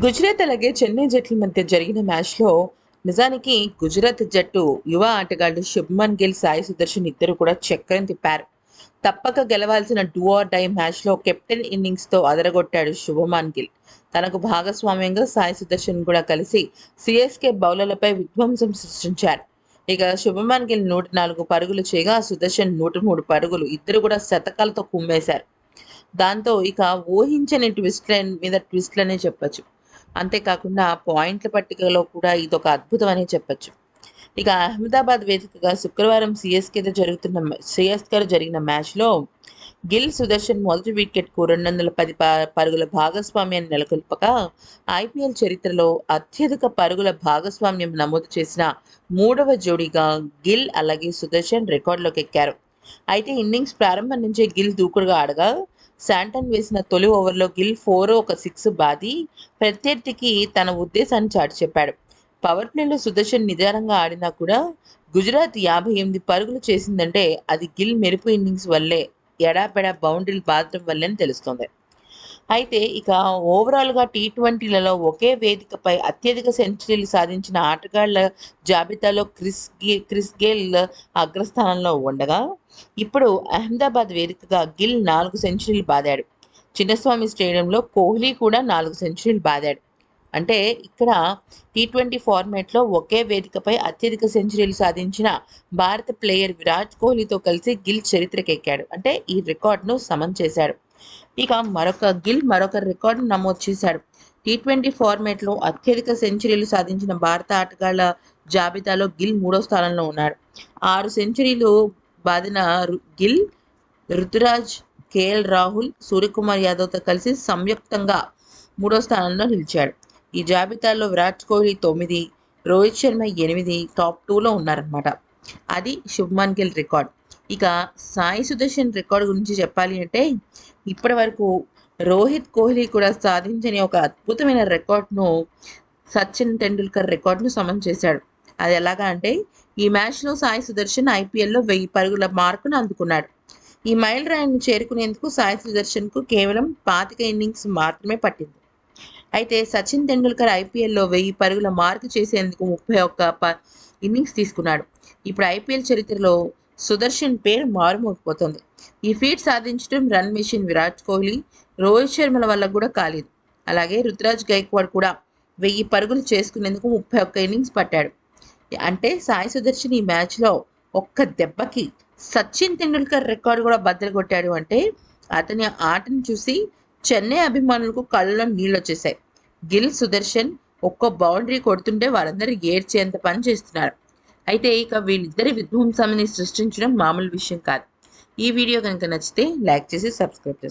గుజరాత్ అలాగే చెన్నై జట్ల మధ్య జరిగిన మ్యాచ్లో నిజానికి గుజరాత్ జట్టు యువ ఆటగాళ్ళు శుభ్మన్ గిల్ సాయి సుదర్శన్ ఇద్దరు కూడా చక్రం తిప్పారు. తప్పక గెలవాల్సిన డూ ఆర్ డై మ్యాచ్లో కెప్టెన్ ఇన్నింగ్స్తో అదరగొట్టాడు శుభమాన్ గిల్. తనకు భాగస్వామ్యంగా సాయి సుదర్శన్ కూడా కలిసి సిఎస్కే బౌలర్లపై విధ్వంసం సృష్టించారు. ఇక శుభమాన్ గిల్ నూట నాలుగు పరుగులు చేయగా సుదర్శన్ నూట మూడు పరుగులు ఇద్దరు కూడా శతకాలతో కుమ్మేశారు. దాంతో ఇక ఊహించని ట్విస్ట్ల మీద ట్విస్ట్లనే చెప్పచ్చు. అంతేకాకుండా పాయింట్ల పట్టికలో కూడా ఇదొక అద్భుతం అనే చెప్పొచ్చు. ఇక అహ్మదాబాద్ వేదికగా శుక్రవారం సిఎస్కేతో జరుగుతున్న సిఎస్కేలో జరిగిన మ్యాచ్లో గిల్ సుదర్శన్ మొదటి వికెట్కు రెండు వందల పది పరుగుల భాగస్వామ్యాన్ని నెలకొల్పగా ఐపీఎల్ చరిత్రలో అత్యధిక పరుగుల భాగస్వామ్యం నమోదు చేసిన మూడవ జోడీగా గిల్ అలాగే సుదర్శన్ రికార్డులోకి ఎక్కారు అయితే ఇన్నింగ్స్ ప్రారంభం నుంచే గిల్ దూకుడుగా ఆడగా శాంటన్ వేసిన తొలి ఓవర్లో గిల్ ఫోర్ ఒక సిక్స్ బాది ప్రత్యర్థికి తన ఉద్దేశాన్ని చాటి చెప్పాడు. పవర్ ప్లేలో సుదర్శన్ నిదానంగా ఆడినా కూడా గుజరాత్ యాభై ఎనిమిది పరుగులు చేసిందంటే అది గిల్ మెరుపు ఇన్నింగ్స్ వల్లే ఎడాపెడా బౌండరీలు బాధడం వల్లే అని తెలుస్తోంది. అయితే ఇక ఓవరాల్గా టీ ట్వంటీలలో ఒకే వేదికపై అత్యధిక సెంచరీలు సాధించిన ఆటగాళ్ళ జాబితాలో క్రిస్ గే క్రిస్ గేల్ అగ్రస్థానంలో ఉండగా ఇప్పుడు అహ్మదాబాద్ వేదికగా గిల్ నాలుగు సెంచరీలు బాదాడు. చిన్నస్వామి స్టేడియంలో కోహ్లీ కూడా నాలుగు సెంచరీలు బాదాడు. అంటే ఇక్కడ టీ ట్వంటీ ఫార్మాట్లో ఒకే వేదికపై అత్యధిక సెంచరీలు సాధించిన భారత ప్లేయర్ విరాట్ కోహ్లీతో కలిసి గిల్ చరిత్రకెక్కాడు. అంటే ఈ రికార్డును సమం చేశాడు. ఇక మరొక గిల్ మరొక రికార్డు నమోదు చేశాడు. టీ ట్వంటీ ఫార్మేట్లో అత్యధిక సెంచరీలు సాధించిన భారత ఆటగాళ్ళ జాబితాలో గిల్ మూడో స్థానంలో ఉన్నాడు. ఆరు సెంచరీలు బాదిన గిల్ రుతురాజ్ కేఎల్ రాహుల్ సూర్యకుమార్ యాదవ్తో కలిసి సంయుక్తంగా మూడో స్థానంలో నిలిచాడు. ఈ జాబితాలో విరాట్ కోహ్లీ తొమ్మిది రోహిత్ శర్మ ఎనిమిది టాప్ టూలో ఉన్నారనమాట అది శుభ్మన్ గిల్ రికార్డ్. ఇక సాయి సుదర్శన్ రికార్డు గురించి చెప్పాలి అంటే ఇప్పటి వరకు రోహిత్ కోహ్లీ కూడా సాధించని ఒక అద్భుతమైన రికార్డును సచిన్ టెండూల్కర్ రికార్డును సమం చేశాడు. అది ఎలాగా అంటే ఈ మ్యాచ్లో సాయి సుదర్శన్ ఐపీఎల్లో వెయ్యి పరుగుల మార్కును అందుకున్నాడు. ఈ మైల్ రాయిని చేరుకునేందుకు సాయి సుదర్శన్కు కేవలం పాతిక ఇన్నింగ్స్ మాత్రమే పట్టింది. అయితే సచిన్ టెండూల్కర్ ఐపీఎల్లో వెయ్యి పరుగుల మార్కు చేసేందుకు ముప్పై ఒక్క ప ఇన్నింగ్స్ తీసుకున్నాడు. ఇప్పుడు ఐపీఎల్ చరిత్రలో సుదర్శన్ పేరు మారుమోగిపోతుంది. ఈ ఫీట్ సాధించడం రన్ మిషన్ విరాట్ కోహ్లీ రోహిత్ శర్మల వల్ల కూడా కాలేదు. అలాగే రుతురాజ్ గైక్వాడ్ కూడా వెయ్యి పరుగులు చేసుకునేందుకు ముప్పై ఒక్క ఇన్నింగ్స్ పట్టాడు. అంటే సాయి సుదర్శన్ ఈ మ్యాచ్లో ఒక్క దెబ్బకి సచిన్ తెండూల్కర్ రికార్డు కూడా బద్దలు కొట్టాడు అంటే అతని ఆటను చూసి చెన్నై అభిమానులకు కళ్ళలో నీళ్ళు వచ్చేసాయి. గిల్ సుదర్శన్ ఒక్కో బౌండరీ కొడుతుంటే వారందరూ ఏడ్చేంత పని చేస్తున్నారు. అయితే ఇక వీళ్ళిద్దరి విధ్వంసాన్ని సృష్టించడం మామూలు విషయం కాదు. ఈ వీడియో కనుక నచ్చితే లైక్ చేసి సబ్స్క్రైబ్ చేసుకోండి